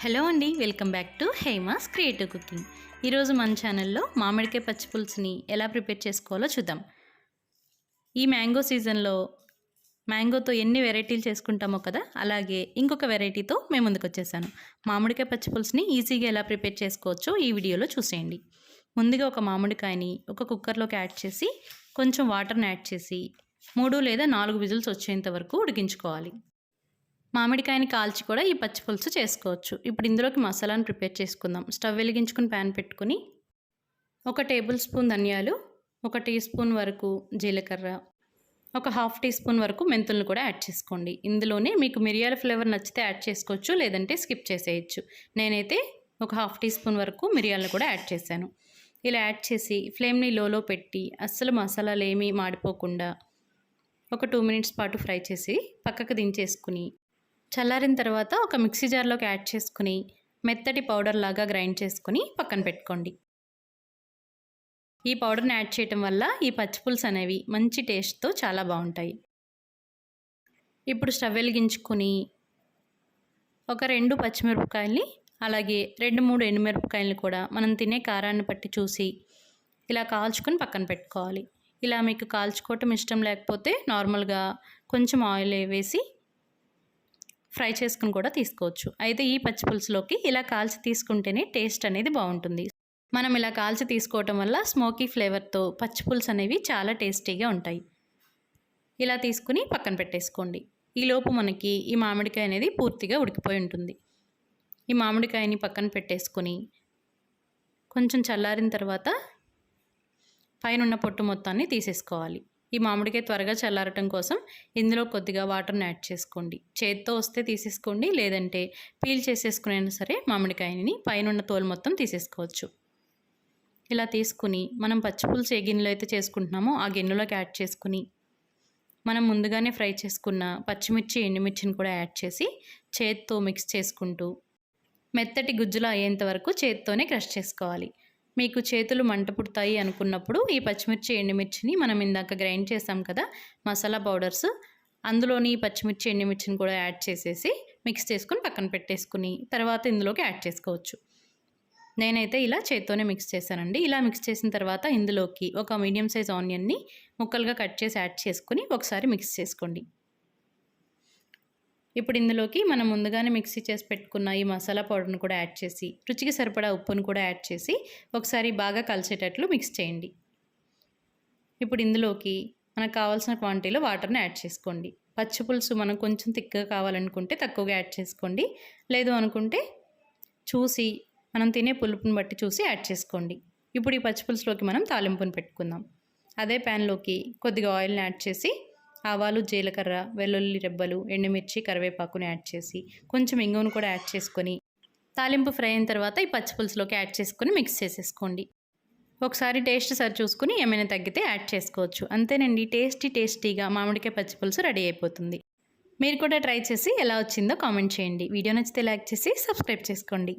Hello అండి welcome back to Hema's creative cooking. ఈరోజు మన ఛానల్లో మామిడికాయ పచ్చి పులుసుని ఎలా ప్రిపేర్ చేసుకోవాలో చూద్దాం. ఈ మ్యాంగో సీజన్లో మ్యాంగోతో ఎన్ని వెరైటీలు చేసుకుంటామో కదా అలాగే ఇంకొక వెరైటీతో మేము ముందుకు వచ్చేసాను. మామిడికాయ పచ్చి పులుసుని ఈజీగా ఎలా ప్రిపేర్ చేసుకోవచ్చో ఈ వీడియోలో చూసేయండి. ముందుగా ఒక మామిడికాయని ఒక కుక్కర్లోకి యాడ్ చేసి కొంచెం వాటర్ని యాడ్ చేసి మూడు లేదా నాలుగు విజిల్స్ వచ్చేంత వరకు ఉడికించుకోవాలి. మామిడికాయని కాల్చి కూడా ఈ పచ్చి పులుసు చేసుకోవచ్చు. ఇప్పుడు ఇందులోకి మసాలాను ప్రిపేర్ చేసుకుందాం. స్టవ్ వెలిగించుకుని ప్యాన్ పెట్టుకుని ఒక టేబుల్ స్పూన్ ధనియాలు ఒక టీ స్పూన్ వరకు జీలకర్ర ఒక హాఫ్ టీ స్పూన్ వరకు మెంతులను కూడా యాడ్ చేసుకోండి. ఇందులోనే మీకు మిరియాల ఫ్లేవర్ నచ్చితే యాడ్ చేసుకోవచ్చు లేదంటే స్కిప్ చేసేయచ్చు. నేనైతే ఒక హాఫ్ టీ స్పూన్ వరకు మిరియాలను కూడా యాడ్ చేశాను. ఇలా యాడ్ చేసి ఫ్లేమ్ని లోలో పెట్టి అస్సలు మసాలాలు ఏమీ మాడిపోకుండా ఒక టూ మినిట్స్ పాటు ఫ్రై చేసి పక్కకు దించేసుకుని చల్లారిన తర్వాత ఒక మిక్సీ జార్లోకి యాడ్ చేసుకుని మెత్తటి పౌడర్ లాగా గ్రైండ్ చేసుకుని పక్కన పెట్టుకోండి. ఈ పౌడర్ని యాడ్ చేయటం వల్ల ఈ పచ్చిపులుసు అనేవి మంచి టేస్ట్తో చాలా బాగుంటాయి. ఇప్పుడు స్టవ్ వెలిగించుకొని ఒక రెండు పచ్చిమిరపకాయల్ని అలాగే రెండు మూడు ఎండుమిరపకాయలు కూడా మనం తినే కారాన్ని బట్టి చూసి ఇలా కాల్చుకొని పక్కన పెట్టుకోవాలి. ఇలా మీకు కాల్చుకోవటం ఇష్టం లేకపోతే నార్మల్గా కొంచెం ఆయిల్ వేసి ఫ్రై చేసుకుని కూడా తీసుకోవచ్చు. అయితే ఈ పచ్చి పులుసులోకి ఇలా కాల్చి తీసుకుంటేనే టేస్ట్ అనేది బాగుంటుంది. మనం ఇలా కాల్చి తీసుకోవటం వల్ల స్మోకీ ఫ్లేవర్తో పచ్చి పులుసు అనేవి చాలా టేస్టీగా ఉంటాయి. ఇలా తీసుకుని పక్కన పెట్టేసుకోండి. ఈలోపు మనకి ఈ మామిడికాయ అనేది పూర్తిగా ఉడికిపోయి ఉంటుంది. ఈ మామిడికాయని పక్కన పెట్టేసుకొని కొంచెం చల్లారిన తర్వాత పైన పొట్టు మొత్తాన్ని తీసేసుకోవాలి. ఈ మామిడికాయ త్వరగా చల్లారటం కోసం ఇందులో కొద్దిగా వాటర్ని యాడ్ చేసుకోండి. చేత్తో వస్తే తీసేసుకోండి లేదంటే పీల్ చేసేసుకునైనా సరే మామిడికాయని పైన తోలు మొత్తం తీసేసుకోవచ్చు. ఇలా తీసుకుని మనం పచ్చిపులుసు ఏ గిన్నెలో అయితే చేసుకుంటున్నామో ఆ గిన్నెలోకి యాడ్ చేసుకుని మనం ముందుగానే ఫ్రై చేసుకున్న పచ్చిమిర్చి ఎండుమిర్చిని కూడా యాడ్ చేసి చేత్తో మిక్స్ చేసుకుంటూ మెత్తటి గుజ్జులో అయ్యేంత వరకు చేత్తోనే క్రష్ చేసుకోవాలి. మీకు చేతులు మంట పుడతాయి అనుకున్నప్పుడు ఈ పచ్చిమిర్చి ఎండుమిర్చిని మనం ఇందాక గ్రైండ్ చేసాం కదా మసాలా పౌడర్స్. అందులోని పచ్చిమిర్చి ఎండుమిర్చిని కూడా యాడ్ చేసేసి మిక్స్ చేసుకుని పక్కన పెట్టేసుకుని తర్వాత ఇందులోకి యాడ్ చేసుకోవచ్చు. నేనైతే ఇలా చేత్తోనే మిక్స్ చేశానండి. ఇలా మిక్స్ చేసిన తర్వాత ఇందులోకి ఒక మీడియం సైజ్ ఆనియన్ని ముక్కలుగా కట్ చేసి యాడ్ చేసుకుని ఒకసారి మిక్స్ చేసుకోండి. ఇప్పుడు ఇందులోకి మనం ముందుగానే మిక్సీ చేసి పెట్టుకున్న ఈ మసాలా పౌడర్ని కూడా యాడ్ చేసి రుచికి సరిపడా ఉప్పును కూడా యాడ్ చేసి ఒకసారి బాగా కలిసేటట్లు మిక్స్ చేయండి. ఇప్పుడు ఇందులోకి మనకు కావాల్సిన క్వాంటిటీలో వాటర్ని యాడ్ చేసుకోండి. పచ్చి పులుసు మనం కొంచెం తిక్కగా కావాలనుకుంటే తక్కువగా యాడ్ చేసుకోండి. లేదు అనుకుంటే చూసి మనం తినే పులుపుని బట్టి చూసి యాడ్ చేసుకోండి. ఇప్పుడు ఈ పచ్చి పులుసులోకి మనం తాలింపుని పెట్టుకుందాం. అదే ప్యాన్లోకి కొద్దిగా ఆయిల్ని యాడ్ చేసి ఆవాలు జీలకర్ర వెల్లుల్లి రెబ్బలు ఎండుమిర్చి కరివేపాకుని యాడ్ చేసి కొంచెం ఇంగువను కూడా యాడ్ చేసుకొని తాలింపు ఫ్రై అయిన తర్వాత ఈ పచ్చి పులుసులోకి యాడ్ చేసుకొని మిక్స్ చేసేసుకోండి. ఒకసారి టేస్ట్ సరి చూసుకుని ఏమైనా తగ్గితే యాడ్ చేసుకోవచ్చు. అంతేనండి టేస్టీ టేస్టీగా మామిడికాయ పచ్చి పులుసు రెడీ అయిపోతుంది. మీరు కూడా ట్రై చేసి ఎలా వచ్చిందో కామెంట్ చేయండి. వీడియో నచ్చితే లైక్ చేసి సబ్స్క్రైబ్ చేసుకోండి.